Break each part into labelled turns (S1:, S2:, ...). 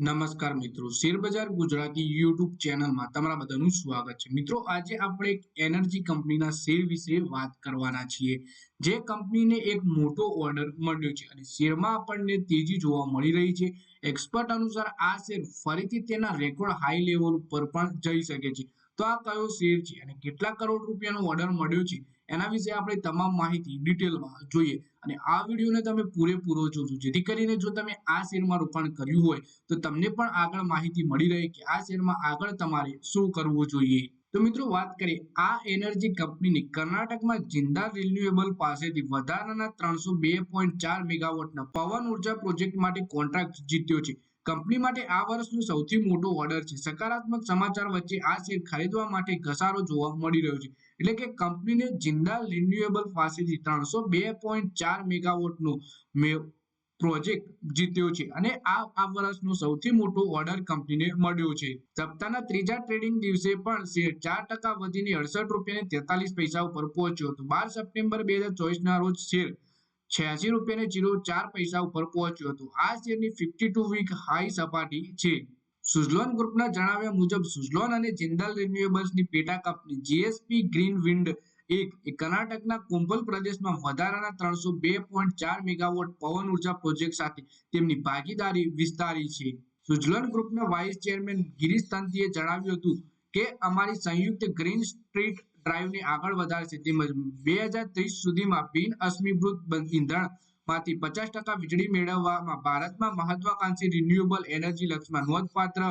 S1: નમસ્કાર મિત્રો. શેરબજાર ગુજરાતી યુટ્યુબ ચેનલમાં તમારા બધાનું સ્વાગત છે. મિત્રો, આજે આપણે એક એનર્જી કંપનીના શેર વિશે વાત કરવાના છીએ. જે કંપનીને એક મોટો ઓર્ડર મળ્યો છે અને શેરમાં આપણને તેજી જોવા મળી રહી છે. એક્સપર્ટ અનુસાર આ શેર ફરીથી તેના રેકોર્ડ હાઈ લેવલ પર પણ જઈ શકે છે. તો આ કયો શેર છે અને કેટલા કરોડ રૂપિયાનો ઓર્ડર મળ્યો છે? એના વિશે આપણે તમામ માહિતી ડિટેલમાં જોઈએ. અને આ વિડીયોને તમે પૂરેપૂરો જોજો. જેથી કરીને જો તમે આ શેરમાં રોકાણ કર્યું હોય, તો તમને પણ આગળ માહિતી મળી રહે કે આ શેરમાં આગળ તમારે શું કરવું જોઈએ. તો મિત્રો, વાત કરીએ આ એનર્જી કંપનીની કર્ણાટકમાં જિંદાલ રિન્યુએબલ પાસેથી વધારાના ત્રણસો બે પોઈન્ટ ચાર મેગાવોટના પવન ઊર્જા પ્રોજેક્ટ માટે કોન્ટ્રાક્ટ જીત્યો છે. કંપની માટે આ વર્ષનો સૌથી મોટો ઓર્ડર છે. સકારાત્મક સમાચાર વચ્ચે આ શેર ખરીદવા માટે ઘસારો જોવા મળી રહ્યો છે. એટલે કે કંપનીને જિંદાલ રિન્યુએબલ પાસેથી ત્રણસો બે પોઈન્ટ ચાર મેગાવોટનો પ્રોજેક્ટ જીત્યો છે. અને આ આ વર્ષનો સૌથી મોટો ઓર્ડર કંપનીને મળ્યો છે. સપ્તાહના ત્રીજા ટ્રેડિંગ દિવસે પણ શેર ચાર ટકા વધીને અડસઠ રૂપિયા તેતાલીસ પૈસા ઉપર પહોંચ્યો હતો. બાર સપ્ટેમ્બર બે હજાર ચોવીસના રોજ શેર છ્યાસી રૂપિયા જીરો ચાર પૈસા ઉપર પહોંચ્યું હતું. આ શેરની ફિફ્ટી ટુ વીક હાઈ સપાટી છે. સુઝલોન ગ્રુપના જણાવ્યા મુજબ સુઝલોન અને જિંદાલ રિન્યુએબલ્સની પેટા કંપની જીએસપી ગ્રીન વિન્ડ એક એ કર્ણાટકના કુંભલ પ્રદેશમાં વધારાના ત્રણસો બે પોઈન્ટ ચાર મેગાવોટ પવન ઊર્જા પ્રોજેક્ટ સાથે તેમની ભાગીદારી વિસ્તારી છે. સુઝલોન ગ્રુપના વાઇસ ચેરમેન ગિરીશ તંતીએ જણાવ્યું હતું કે અમારી સંયુક્ત ગ્રીન સ્ટ્રીટ ડ્રાઈવને આગળ વધારશે. તેમજ બે હજાર ત્રીસ સુધીમાં બિન અશ્મીભૂત ઇંધણમાંથી પચાસ ટકા વીજળી મેળવવામાં ભારતમાં મહત્વાકાંક્ષી રિન્યુએબલ એનર્જી લક્ષ્યમાં નોંધપાત્ર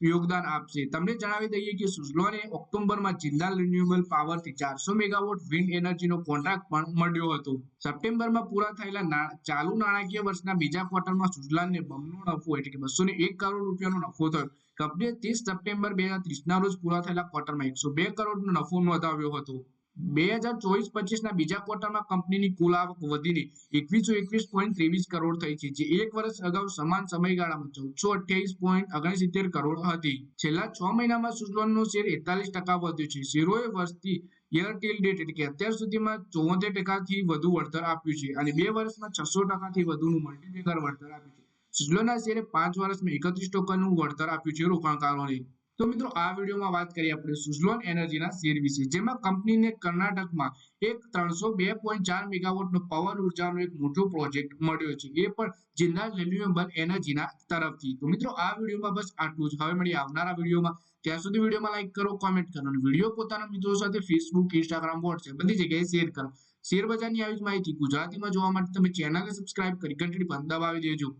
S1: યોગદાન આપશે. તમને જણાવી દઈએ કે સુઝલોને ઓક્ટોબરમાં જિંદાલ રિન્યુએબલ પાવરથી ચારસો મેગાવોટ વિન્ડ એનર્જીનો કોન્ટ્રાક્ટ પણ મળ્યો હતો. સપ્ટેમ્બરમાં પૂરા થયેલા ચાલુ નાણાકીય વર્ષના બીજા ક્વાર્ટરમાં સુઝલાનને બમણો નફો એટલે કે બસો એક કરોડ રૂપિયાનો નફો થયો. કંપનીએ ત્રીસ સપ્ટેમ્બર બે હજાર ત્રીસના રોજ પૂરા થયેલા ક્વાર્ટરમાં એકસો બે કરોડનો નફો નોંધાવ્યો હતો. બે હજાર ચોવીસ પચીસના બીજા ક્વાર્ટરમાં કંપનીની કુલ આવક વધીને એકવીસો એકવીસ પોઈન્ટ ત્રેવીસ કરોડ થઈ છે. જે એક વર્ષ અગાઉ સમાન સમયગાળામાં ચૌદસો અઠ્યાવીસ પોઈન્ટ ઓગણસિત્તેર કરોડ હતી. છેલ્લા છ મહિનામાં સુઝલોનનો શેર એકતાલીસ ટકા વધ્યો છે. શેરોએ વર્ષથી યર ટીલ ડેટ એટલે કે અત્યાર સુધીમાં ચોતેર ટકાથી વધુ વળતર આપ્યું છે અને બે વર્ષમાં છસો ટકાથી વધુનું મલ્ટીપ્લિકર વળતર આપ્યું છે. સુઝલોનના શેરે પાંચ વર્ષમાં એકત્રીસ ટકાનું વળતર આપ્યું છે રોકાણકારોને. તો મિત્રો, આ વિડીયોમાં વાત કરીએ આપણે સુઝલોન એનર્જીના શેર વિશે. જેમાં કંપનીને કર્ણાટકમાં એક ત્રણસો બે પોઈન્ટ ચાર મેગાવોટનો પવન ઉર્જાનો એક મોટો પ્રોજેક્ટ મળ્યો છે. એ પણ જિલ્લા રિન્યુએબલ એનર્જીના તરફથી. તો મિત્રો, આ વિડીયોમાં બસ આટલું જ. હવે મળી આવનારા વિડીયોમાં. ત્યાં સુધી વિડીયોમાં લાઈક કરો કોમેન્ટ કરો અને વીડિયો પોતાના મિત્રો સાથે ફેસબુક ઇન્સ્ટાગ્રામ વોટ્સએપ બધી જગ્યાએ શેર કરો. શેર બજારની આવી જ માહિતી ગુજરાતીમાં જોવા માટે તમે ચેનલને સબસ્ક્રાઇબ કરી ઘંટડી પણ દબાવી દેજો.